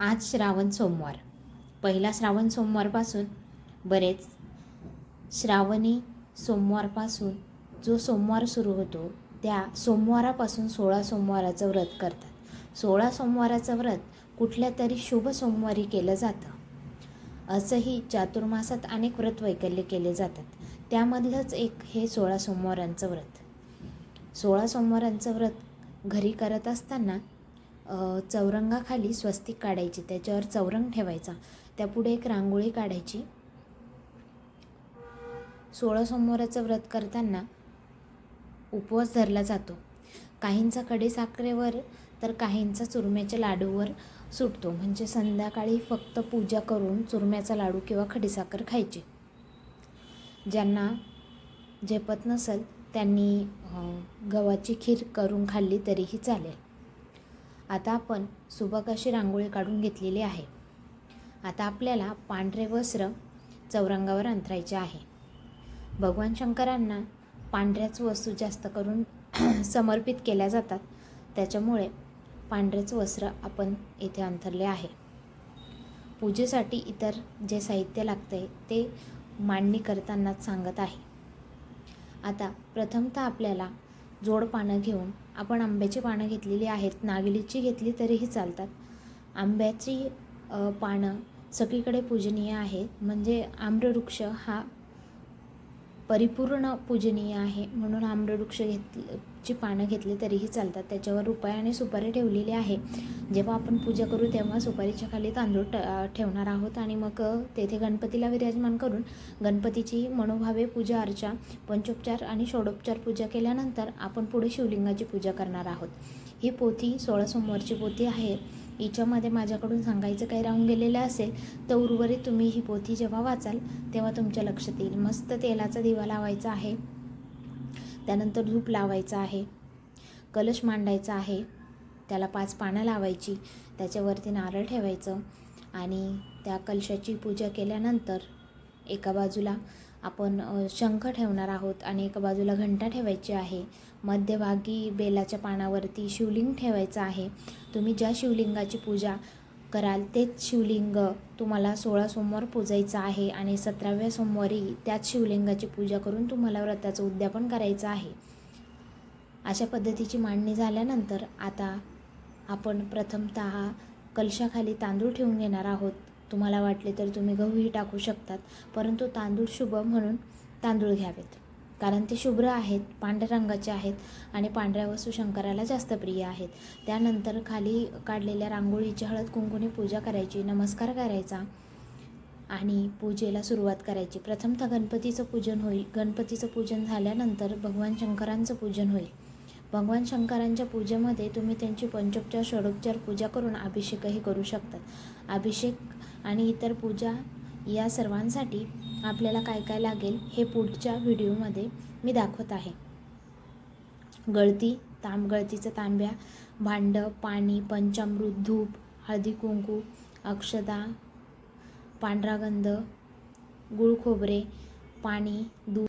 आज श्रावण सोमवार. पहिला श्रावण सोमवारपासून बरेच श्रावणी सोमवारपासून जो सोमवार सुरू होतो त्या सोमवारापासून सोळा सोमवाराचं व्रत करतात. सोळा सोमवाराचं व्रत कुठल्या तरी शुभ सोमवारी केलं जातं. असंही चातुर्मासात अनेक व्रत वैकल्य केले जातात. त्यामधलंच एक हे सोळा सोमवारांचं व्रत. सोळा सोमवारांचं व्रत घरी करत असताना चौरंगाखाली स्वस्तिक काढायची त्याच्यावर चौरंग ठेवायचा. त्यापुढे एक रांगोळी काढायची. सोळा सोमवाराचं व्रत करताना उपवास धरला जातो. काहींचा खडीसाखरेवर तर काहींचा चुरम्याच्या लाडूवर सुटतो. म्हणजे संध्याकाळी फक्त पूजा करून चुरम्याचा लाडू किंवा खडीसाखर खायची. ज्यांना झेपत नसेल त्यांनी गव्हाची खीर करून खाल्ली तरीही चालेल. आता आपण सुबक अशी रांगोळी काढून घेतलेली आहे. आता आपल्याला पांढरे वस्त्र चौरंगावर अंतरायचे आहे. भगवान शंकरांना पांढऱ्याच वस्तू जास्त करून समर्पित केल्या जातात. त्याच्यामुळे पांढरेच वस्त्र आपण येथे अंथरले आहे. पूजेसाठी इतर जे साहित्य लागते ते मांडणी करतानाच सांगत आहे. आता प्रथमतः आपल्याला जोड पानं घेऊन आपण आंब्याची पानं घेतलेली आहेत नागलीची घेतली तरीही चालतात. आंब्याची पानं सगळीकडे पूजनीय आहे. म्हणजे आम्रवृक्ष हा परिपूर्ण पूजनीय आहे म्हणून आम्रवृक्ष घेत ची पानं घेतली तरीही चालतात. त्याच्यावर रुपये आणि सुपारी ठेवलेली आहे. जेव्हा आपण पूजा करू तेव्हा सुपारीच्या खाली तांदूळ ट ठेवणार आहोत आणि मग तेथे गणपतीला विराजमान करून गणपतीची मनोभावे पूजा अर्चा पंचोपचार आणि षोडोपचार पूजा केल्यानंतर आपण पुढे शिवलिंगाची पूजा करणार आहोत. ही पोथी सोळा सोमवारची पोथी आहे. याच्यामध्ये माझ्याकडून सांगायचं काही राहून गेलेलं असेल तर उर्वरित तुम्ही ही पोथी जेव्हा वाचाल तेव्हा तुमच्या लक्षात येईल. मस्त तेलाचा दिवा लावायचा आहे. त्यानंतर धूप लावायचा आहे. कलश मांडायचा आहे. त्याला पाच पानं लावायची. त्याच्यावरती नारळ ठेवायचं. आणि त्या कलशाची पूजा केल्यानंतर एका बाजूला आपण शंख ठेवणार आहोत आणि एका बाजूला घंटा ठेवायची आहे. मध्यभागी बेलाच्या पानावरती शिवलिंग ठेवायचं आहे. तुम्ही ज्या शिवलिंगाची पूजा कराल तेच शिवलिंग तुम्हाला सोळा सोमवार पूजायचं आहे आणि सतराव्या सोमवारी त्याच शिवलिंगाची पूजा करून तुम्हाला व्रताचं उद्यापन करायचं आहे. अशा पद्धतीची मांडणी झाल्यानंतर आता आपण प्रथमत कलशाखाली तांदूळ ठेवून घेणार आहोत. तुम्हाला वाटले तर तुम्ही गहूही टाकू शकतात परंतु तांदूळ शुभ म्हणून तांदूळ घ्यावेत. कारण ते शुभ्र आहेत पांढऱ्या रंगाचे आहेत आणि पांढऱ्या वस्तू शंकराला जास्त प्रिय आहेत. त्यानंतर खाली काढलेल्या रांगोळीची हळद कुंकुने पूजा करायची नमस्कार करायचा आणि पूजेला सुरुवात करायची. प्रथमतः गणपतीचं पूजन होईल. गणपतीचं पूजन झाल्यानंतर भगवान शंकरांचं पूजन होईल. भगवान शंकरांच्या पूजेमध्ये तुम्ही त्यांची पंचोपचार षडोपचार पूजा करून अभिषेकही करू शकतात अभिषेक आणि इतर पूजा या सर्वांसाठी आपल्याला काय काय लागेल हे पुढच्या व्हिडिओमध्ये मी दाखवत आहे. गळती तांब गळतीचं तांब्या भांडं पाणी पंचामृत धूप हळदी कुंकू अक्षदा पांढरा गंध गुळ खोबरे पाणी दूध